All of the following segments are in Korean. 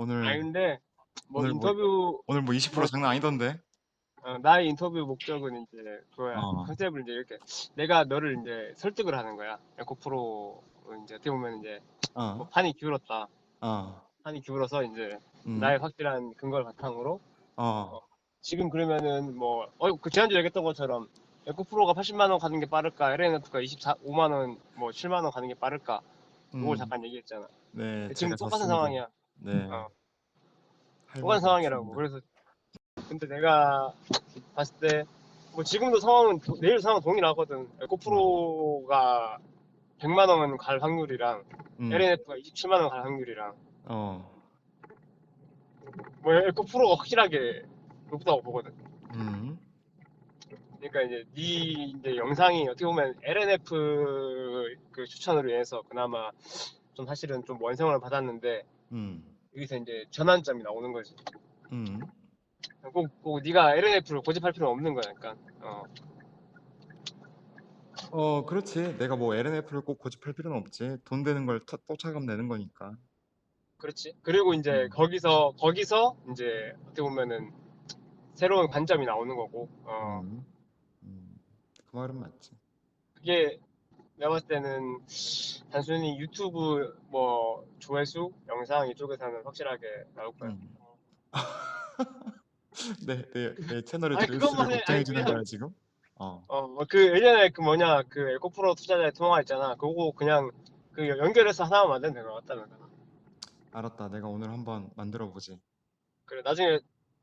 오늘 아니 근데 뭐 오늘 뭐- 인터뷰 오늘 뭐 20% 장난 아니던데. 어, 나의 인터뷰 목적은 이제 그거야 어. 컨셉을 이제 이렇게 내가 너를 이제 설득을 하는 거야 에코프로 이제 어떻게 보면 이제 뭐 어. 판이 기울었다 어. 판이 기울어서 이제 음. 나의 확실한 근거를 바탕으로 어. 지금 그러면은 뭐, 어, 그 지난주에 얘기했던 것처럼 에코프로가 80만 원 가는 게 빠를까, LNF가 24, 원, 뭐 7만 원 가는 게 빠를까, 그걸 음. 잠깐 얘기했잖아. 네. 지금 제가 똑같은 졌습니다. 상황이야. 네. 어. 할 똑같은 말이 상황이라고. 그래서 근데 내가 봤을 때 뭐 지금도 상황은 도- 내일 상황 동일하거든. 에코프로가 100만 원 갈 확률이랑 음. LNF가 27만 원 갈 확률이랑 어. 뭐 에코프로가 확실하게 높다고 보거든. 음. 그러니까 이제 네 이제 영상이 어떻게 보면 LNF 그 추천으로 인해서 그나마 좀 사실은 좀 완성을 받았는데 음. 여기서 이제 전환점이 나오는 거지. 음. 꼭, 꼭 네가 LNF를 고집할 필요는 없는 거니까. 어. 어, 그렇지. 내가 뭐 LNF를 꼭 고집할 필요는 없지. 돈 되는 걸 터- 쫓아가면 되는 거니까. 그렇지. 그리고 이제 음. 거기서 거기서 이제 어떻게 보면은 새로운 관점이 나오는 거고. 어. 음. 음. 그 말은 맞지. 그게 내가 봤을 때는 단순히 유튜브 뭐 조회수 영상 이쪽에서는 확실하게 나올 거야. 음. 네, 내, 내 채널의 아니, 조회수를 해. 걱정해 주는 거야, 지금? 어. 어, 그 예전에 그 뭐냐 그 에코프로 투자자의 통화 있잖아. 그거 그냥 그 연결해서 하나만 만들면 될 것 같다는 거야. 알았다. 내가 오늘 한번 만들어 보지. 그래 나중에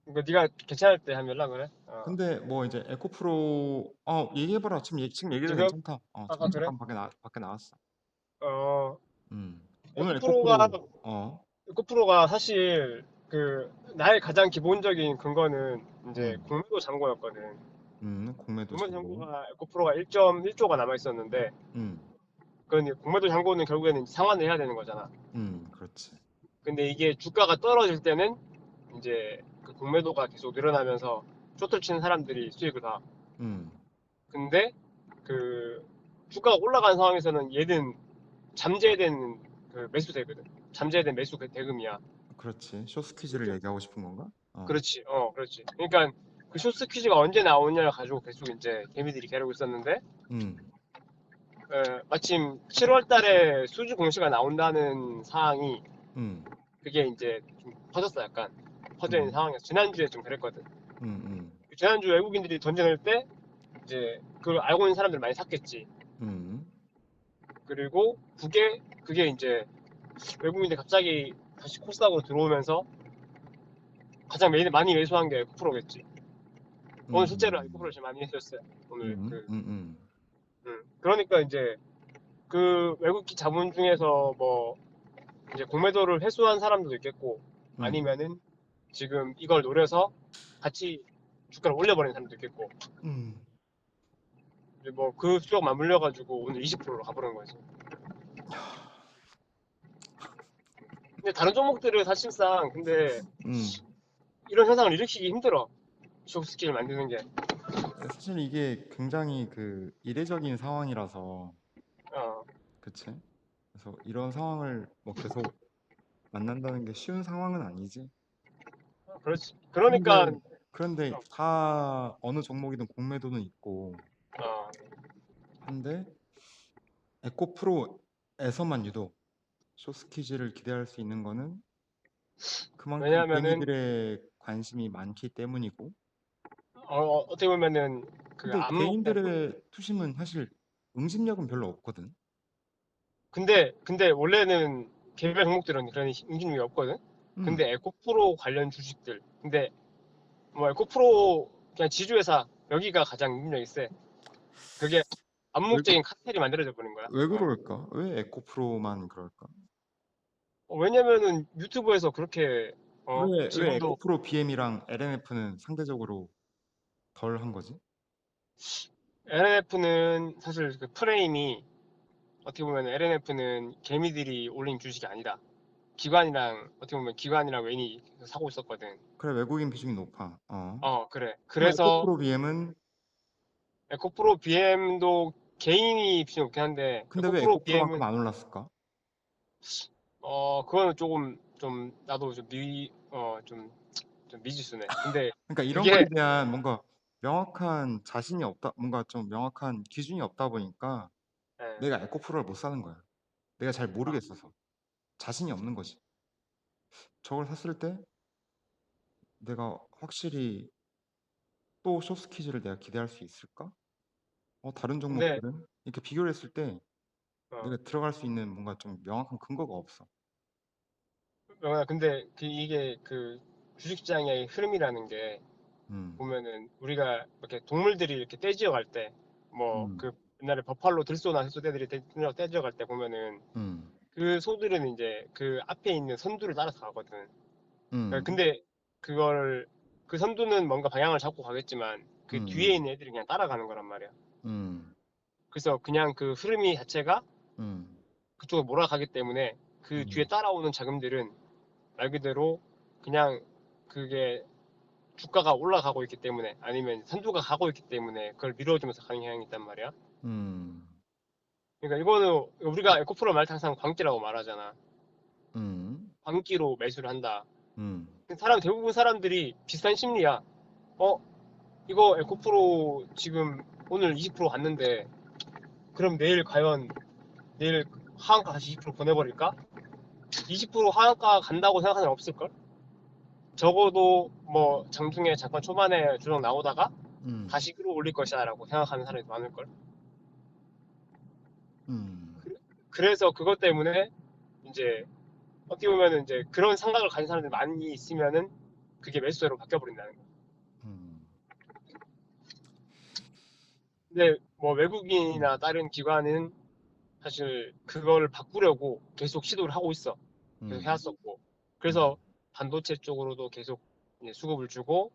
이거 네가 괜찮을 때 하면 연락 그래. 어. 근데 뭐 이제 에코프로 어 얘기해봐라. 지금 얘기, 지금 얘기해도 지금? 괜찮다. 어, 아, 그래? 잠깐 밖에 나 밖에 나왔어. 어, 음. 오늘 에코프로가 에코프로 어. 에코프로가 사실 그 나의 가장 기본적인 근거는 이제 음. 공매도 잔고였거든. 음, 공매도 공매도 잔고. 잔고가 에코프로가 1.1조가 남아 있었는데 음. 이제 공매도 잔고는 결국에는 상환을 해야 되는 거잖아. 음, 그렇지. 근데 이게 주가가 떨어질 때는 이제 그 공매도가 계속 늘어나면서 쇼트를 치는 사람들이 수익을 봐. 음. 근데 그 주가가 올라가는 상황에서는 얘는 잠재된 그 매수 되거든. 잠재된 매수 그 대금이야. 그렇지. 쇼스퀴즈를 얘기하고 싶은 건가? 어. 그렇지. 어, 그렇지. 그러니까 그 쇼스 퀴즈가 언제 나오냐를 가지고 계속 이제 개미들이 겨루고 있었는데 음. 어, 마침 7월 달에 수주 공시가 나온다는 사항이 음. 그게 이제 좀 퍼졌어 약간 퍼져 있는 음. 상황이었어. 지난주에 좀 그랬거든. 음. 음. 지난주 외국인들이 던져낼 때 이제 그걸 알고 있는 사람들 많이 샀겠지. 음. 그리고 그게 그게 이제 외국인들 갑자기 다시 코스닥으로 들어오면서 가장 매일 많이 매수한 게 9%겠지. 오늘 실제로 9%를 제일 많이 했었어요. 오늘 음. 그 음. 음. 음. 그러니까 이제 그 외국기 자본 중에서 뭐 이제 공매도를 회수한 사람들도 있겠고 음. 아니면은 지금 이걸 노려서 같이 주가를 올려버리는 사람도 있겠고 음. 뭐 그 수적 맞물려 가지고 오늘 20%로 가버린 거지. 근데 다른 종목들은 사실상 근데 음. 이런 현상을 일으키기 힘들어. 쇼스키를 만드는 게. 사실 이게 굉장히 그 이례적인 상황이라서 어, 그치? 그래서 이런 상황을 뭐 계속 만난다는 게 쉬운 상황은 아니지. 그렇지. 그러니까 근데, 그런데 다 어느 종목이든 공매도는 있고 어, 한데 에코 프로에서만 유독 쇼스퀴즈를 기대할 수 있는 거는 그만큼 왜냐하면은- 개인들의 관심이 많기 때문이고 어, 어떻게 보면은 그 근데 암 개인들의 투심은 사실 응집력은 별로 없거든. 근데 근데 원래는 개별 종목들은 그런 응집력이 없거든. 음, 근데 에코프로 관련 주식들. 근데 뭐 에코프로 그냥 지주회사 여기가 가장 응집력이 세. 그게 암묵적인 카텔이 만들어져 버린 거야. 왜 그럴까? 왜 에코프로만 그럴까? 어, 왜냐면은 유튜브에서 그렇게 어, 왜, 왜 지금도 에코프로 BM이랑 LNF는 상대적으로 덜 한 거지? LNF는 사실 그 프레임이 어떻게 보면 LNF는 개미들이 올린 주식이 아니다. 기관이랑 어떻게 보면 기관이랑 웬이 사고 있었거든. 그래 외국인 비중이 높아. 어. 어 그래. 그래서 에코프로 BM은 에코프로 BM도 개인이 높긴 한데 근데 왜 에코프로 에코프로만큼 BM은 안 올랐을까? 어 그거는 조금 좀 나도 좀미어좀 좀 미지수네. 근데 그러니까 이런 그게- 거에 대한 뭔가 명확한 자신이 없다, 뭔가 좀 명확한 기준이 없다 보니까 예, 내가 에코프로를 못 사는 거야. 내가 잘 모르겠어서 자신이 없는 거지. 저걸 샀을 때 내가 확실히 또 쇼스키즈를 내가 기대할 수 있을까? 어, 다른 근데- 종목들은 이렇게 비교를 했을 때 어. 내가 들어갈 수 있는 뭔가 좀 명확한 근거가 없어. 명아 근데 그 이게 그 주식시장의 흐름이라는 게 음, 보면은 우리가 이렇게 동물들이 이렇게 떼지어 갈 때 뭐 음. 그 옛날에 버팔로 들소나 해소대들이 떼- 떼지어 갈 때 보면은 음, 그 소들은 이제 그 앞에 있는 선두를 따라서 가거든. 음, 그러니까 근데 그걸 그 선두는 뭔가 방향을 잡고 가겠지만 그 음. 뒤에 있는 애들이 그냥 따라가는 거란 말이야. 음, 그래서 그냥 그 흐름이 자체가 음, 그쪽으로 몰아가기 때문에 그 음. 뒤에 따라오는 자금들은 말 그대로 그냥 그게 주가가 올라가고 있기 때문에 아니면 선두가 가고 있기 때문에 그걸 밀어주면서 가는 경향이 있단 말이야. 음, 그러니까 이거는 우리가 에코프로 말때 항상 광기라고 말하잖아. 음, 광기로 매수를 한다. 음, 사람 대부분 사람들이 비슷한 심리야. 어 이거 에코프로 지금 오늘 20% 갔는데 그럼 내일 과연 내일 하한가 다시 20% 보내버릴까? 20% 하한가 간다고 생각하는 사람 없을걸? 적어도 뭐 장중에 잠깐 초반에 주력 나오다가 음, 다시 끌어올릴 것이다라고 생각하는 사람이 많을걸. 음, 그 래서 그것 때문에 이제 어떻게 보면은 이제 그런 생각을 가진 사람들이 많이 있으면은 그게 매수세로 바뀌어버린다는 거야. 음, 근데 뭐 외국인이나 다른 기관은 사실 그걸 바꾸려고 계속 시도를 하고 있어. 계속 음, 해왔었고. 그래서 반도체 쪽으로도 계속 이제 수급을 주고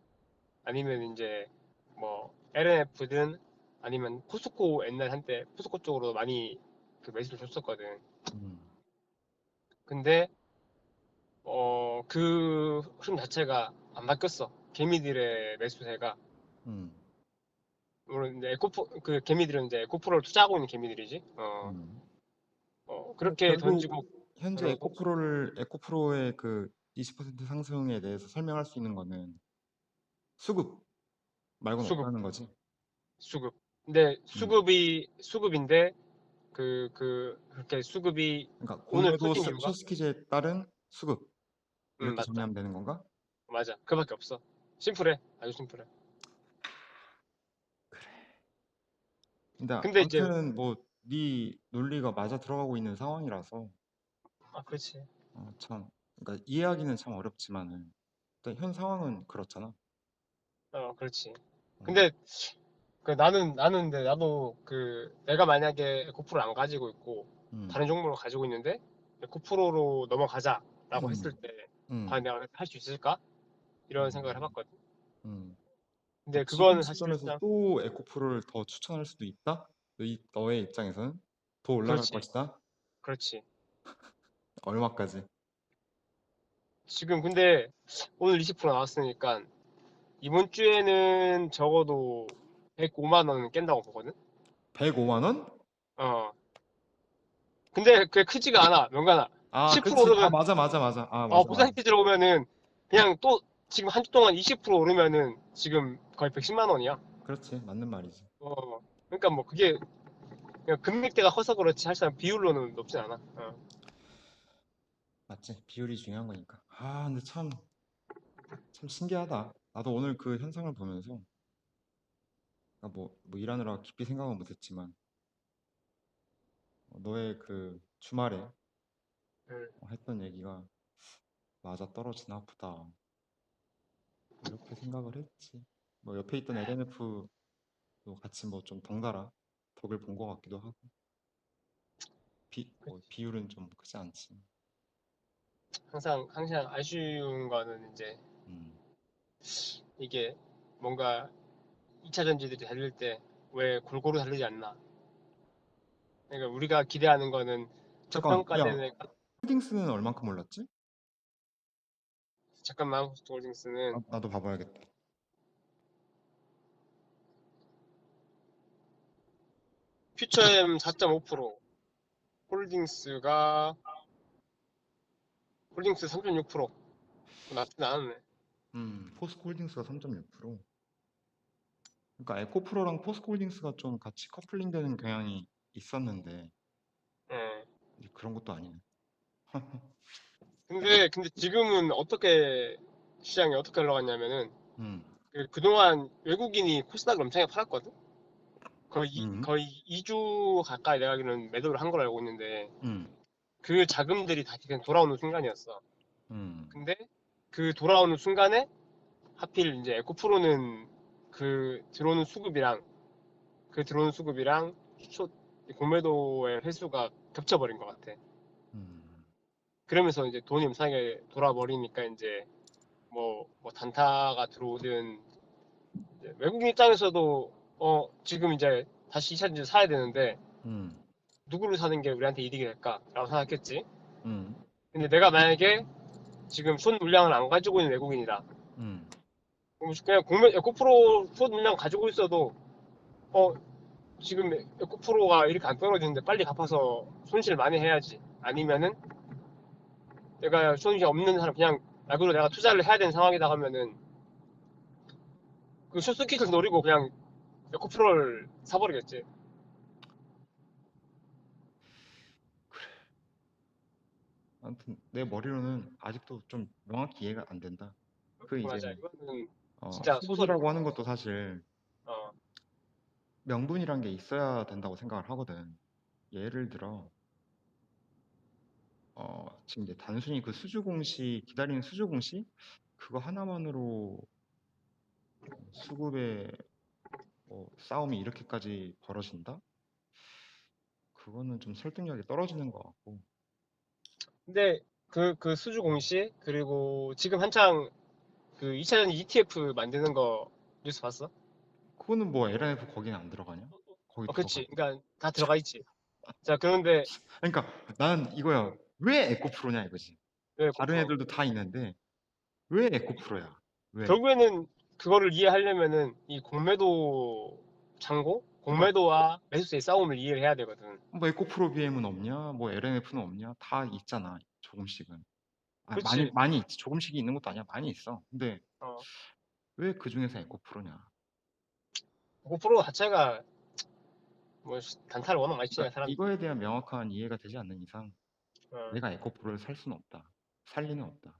아니면 이제 뭐 LNF든 아니면 포스코 옛날 한때 포스코 쪽으로 많이 그 매수를 줬었거든. 음, 근데 어 그 흐름 자체가 안 바뀌었어. 개미들의 매수세가 음, 물론 이제 에코프 그 개미들은 이제 에코프로를 투자하고 있는 개미들이지. 어, 음. 어, 그렇게 던지고 현재 그러고. 에코프로를 에코프로의 그 20% 상승에 대해서 설명할 수 있는 거는 수급 말고는 수급. 없다는 거지. 수급. 근데 수급이 수급인데 그 그 그렇게 수급이 그러니까 오늘 공매도 이유가? 쇼스키즈에 따른 수급 음, 이렇게 맞다. 정리하면 되는 건가? 맞아. 그밖에 없어. 심플해. 아주 심플해. 근데, 근데 이제- 아무튼 뭐네 논리가 맞아 들어가고 있는 상황이라서 아, 그렇지. 어, 참 그러니까 이해하기는 참 어렵지만은 일단 현 상황은 그렇잖아. 어, 그렇지. 어. 근데 그 나는 나는 근데 나도 그 내가 만약에 에코프로를 안 가지고 있고 음, 다른 종목을 가지고 있는데 에코프로로 넘어가자라고 음. 했을 때 음, 과연 내가 할 수 있을까? 이런 음. 생각을 해봤거든. 음. 근데 그거는 시점에서 사실상 또 에코프로를 더 추천할 수도 있다. 너희, 너의 입장에서는 더 올라갈 그렇지. 것이다. 그렇지. 얼마까지? 지금 근데 오늘 20% 나왔으니까 이번 주에는 적어도 105만 원은 깬다고 보거든. 105만 원? 어. 근데 그게 크지가 않아, 명간아. 아, 10% 그치. 오르면- 아, 맞아, 맞아, 맞아. 아, 맞아. 어, 보상키즈로 오면은 그냥 또 지금 한 주 동안 20% 오르면은 지금 거의 110만 원이야. 그렇지, 맞는 말이지. 어. 그러니까 뭐 그게 그냥 금액대가 커서 그렇지 사실상 비율로는 높진 않아. 어. 맞지? 비율이 중요한 거니까. 아, 근데 참, 참 신기하다. 나도 오늘 그 현상을 보면서, 아, 뭐, 뭐 일하느라 깊이 생각은 못했지만, 어, 너의 그 주말에 음. 어, 했던 얘기가 맞아 떨어지나 보다. 이렇게 생각을 했지. 뭐 옆에 있던 LNF도 같이 뭐 좀 덩달아 덕을 본 것 같기도 하고. 비, 뭐 비율은 좀 크지 않지. 항상 항상 아쉬운 거는 이제 음. 이게 뭔가 2차 전지들이 달릴 때 왜 골고루 달리지 않나. 그러니까 우리가 기대하는 거는 잠깐, 야, 저평가되는 홀딩스는 얼만큼 올랐지? 잠깐만 호스트 홀딩스는 아, 나도 봐봐야겠다. 퓨처엠 4.5% 홀딩스가 홀딩스 3.6% 나쁘지 않았네. 음, 포스코 홀딩스가 3.6%. 그러니까 에코프로랑 포스코 홀딩스가 좀 같이 커플링되는 경향이 있었는데 예. 이제 그런 것도 아니네. 근데 근데 지금은 어떻게 시장이 어떻게 흘러갔냐면은 음, 그 그동안 외국인이 코스닥을 엄청 팔았거든. 거의 이- 음. 거의 2주 가까이 내가 알기로는 매도를 한 걸로 알고 있는데 음, 그 자금들이 다시 그냥 돌아오는 순간이었어. 음, 근데 그 돌아오는 순간에 하필 이제 에코프로는 그 들어오는 수급이랑 그 들어오는 수급이랑 쇼 공매도의 횟수가 겹쳐버린 것 같아. 음, 그러면서 이제 돈이 엄청나게 돌아버리니까 이제 뭐, 뭐 단타가 들어오든 외국인 입장에서도 어 지금 이제 다시 2차 전지 사야 되는데 음, 누구를 사는 게 우리한테 이득이 될까라고 생각했지. 음, 근데 내가 만약에 지금 손 물량을 안 가지고 있는 외국인이다. 음, 그냥 공매 에코프로 손 물량 가지고 있어도 어 지금 에코프로가 이렇게 안 떨어지는데 빨리 갚아서 손실 많이 해야지. 아니면은 내가 손실이 없는 사람 그냥 말 그대로 내가 투자를 해야 되는 상황이다 하면은 그 쇼스킥을 노리고 그냥 에코프로를 사버리겠지. 아무튼 내 머리로는 아직도 좀 명확히 이해가 안 된다. 그 이제 맞아. 이거는 어, 진짜 수급이라고 하는 것도 사실 어 명분이란 게 있어야 된다고 생각을 하거든. 예를 들어, 어, 지금 이제 단순히 그 수주 공시, 기다리는 수주 공시? 그거 하나만으로 수급의 뭐 싸움이 이렇게까지 벌어진다? 그거는 좀 설득력이 떨어지는 것 같고. 근데 그 그 수주 공시 그리고 지금 한창 그 2차전 ETF 만드는 거 뉴스 봤어? 그거는 뭐 LNF 거기는 안 들어가냐? 거기 어, 그치. 들어가. 그러니까 다 들어가 있지. 자, 그런데 그러니까 난 이거야. 왜 에코프로냐 이거지. 왜 다른 에코프로? 애들도 다 있는데 왜 에코프로야? 왜? 결국에는 그거를 이해하려면은 이 공매도 창고, 공매도와 매수세의 싸움을 이해를 해야 되거든. 뭐 에코프로 BM은 없냐? 뭐 LNF는 없냐? 다 있잖아. 조금씩은. 아, 그치. 많이 많이 있지. 조금씩이 있는 것도 아니야. 많이 있어. 근데 어. 왜 그 중에서 에코프로냐? 에코프로 자체가 뭐 단타를 워낙 많이 치니까 그러니까 사람. 이거에 대한 명확한 이해가 되지 않는 이상 어. 내가 에코프로를 살 수는 없다. 살 리는 없다.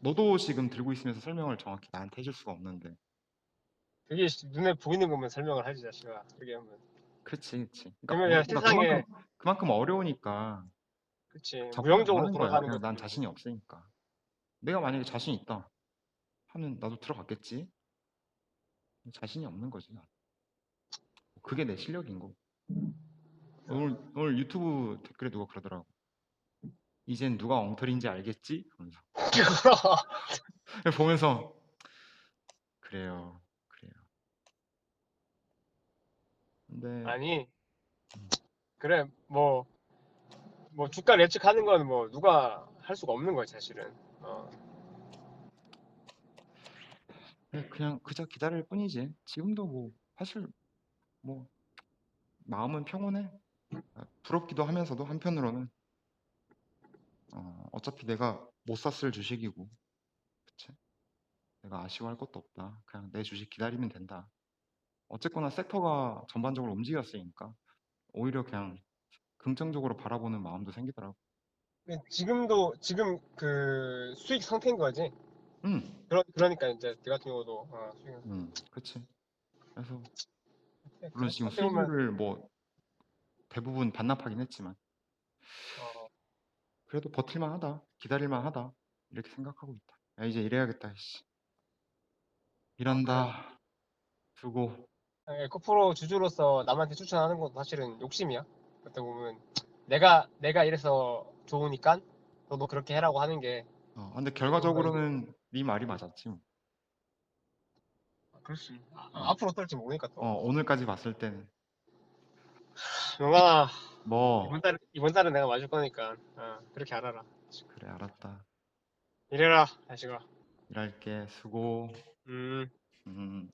너도 지금 들고 있으면서 설명을 정확히 나한테 해줄 수가 없는데. 그게 눈에 보이는 것만 설명을 하지 자식아. 그게 하면. 그렇지, 그렇지. 그러면 야, 그러니까 세상에- 그만큼 그만큼 어려우니까 안 무형적으로 거야. 돌아가는 거지. 난 자신이 없으니까. 내가 만약에 자신 있다 하면 나도 들어갔겠지. 자신이 없는 거지. 난. 그게 내 실력인 거. 오늘 오늘 유튜브 댓글에 누가 그러더라고. 이젠 누가 엉터리인지 알겠지? 그러면서 보면서 그래요, 그래요. 근데 아니 음. 그래 뭐 뭐 주가 예측하는 건 뭐 누가 할 수가 없는 거야 사실은 어. 그냥- 그냥 그저 기다릴 뿐이지. 지금도 뭐 사실 뭐 마음은 평온해. 아, 부럽기도 하면서도 한편으로는 어, 어차피 내가 못 샀을 주식이고, 그치? 내가 아쉬워할 것도 없다. 그냥 내 주식 기다리면 된다. 어쨌거나 섹터가 전반적으로 움직였으니까 오히려 그냥 긍정적으로 바라보는 마음도 생기더라고. 근데 지금도 지금 그 수익 상태인 거지 음, 그러, 그러니까 이제 내 같은 경우도 어, 수익 음, 그치. 그래서 상태. 물론 지금 수익을 뭐 대부분 반납하긴 했지만 어, 그래도 버틸만 하다. 기다릴만 하다. 이렇게 생각하고 있다. 야, 이제 일해야겠다. 씨. 일한다. 수고. 에코프로 주주로서 남한테 추천하는 것도 사실은 욕심이야 어떻게 보면 내가 내가 이래서 좋으니까 너도 그렇게 해라고 하는 게 어, 근데 결과적으로는 네 말이 맞았지. 뭐. 수 있- 아, 앞으로 어떨지 모르니까 또 어, 오늘까지 봤을 때는 명아 뭐 이번 달 이번 달은 내가 맞을 거니까 어, 그렇게 알아라 그래 알았다. 이래라 자식아 일할게. 수고. 음 음.